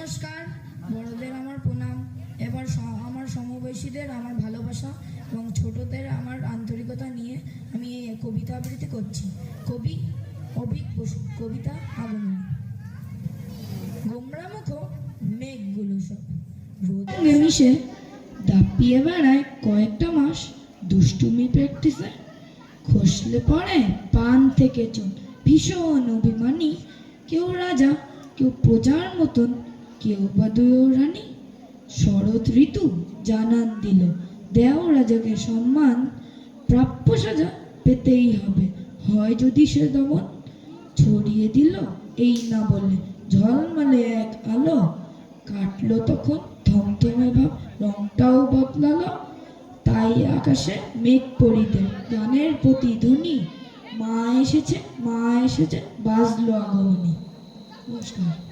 নমস্কার, বড়দের আমার প্রণাম। এবার আমার সমবয়সীদের আমার ভালোবাসা এবং ছোটদের আমার আন্তরিকতা নিয়ে আমি এই কবিতা আবৃত্তি করছি। কবি অভিক কবিতা আগমন। গোমরা মুখ মেঘগুলো সব। রোদে মিশে দাপিয়ে বেড়ায় কয়েকটা মাস, দুষ্টুমি প্র্যাকটিসে। খসলে পড়ে পান থেকে চোখ ভীষণ অভিমানী, কেউ রাজা, কেউ প্রজার মতন। কেউ বা দুয়ো রানী? শরৎ ঋতু জানান দিল, দেও রাজাকে সম্মান, প্রাপ্য সাজা পেতেই হবে, হয় যদি সে দমন? ছড়িয়ে দিল, এই না বলে ঝলমলে এক আলো। কাটলো তখন থমথমে ভাব, রংটাও বদলালো। তাই আকাশে মেঘ পড়িতে গানের প্রতিধ্বনি মা এসেছে মা এসেছে, বাজলো আগমনী। নমস্কার।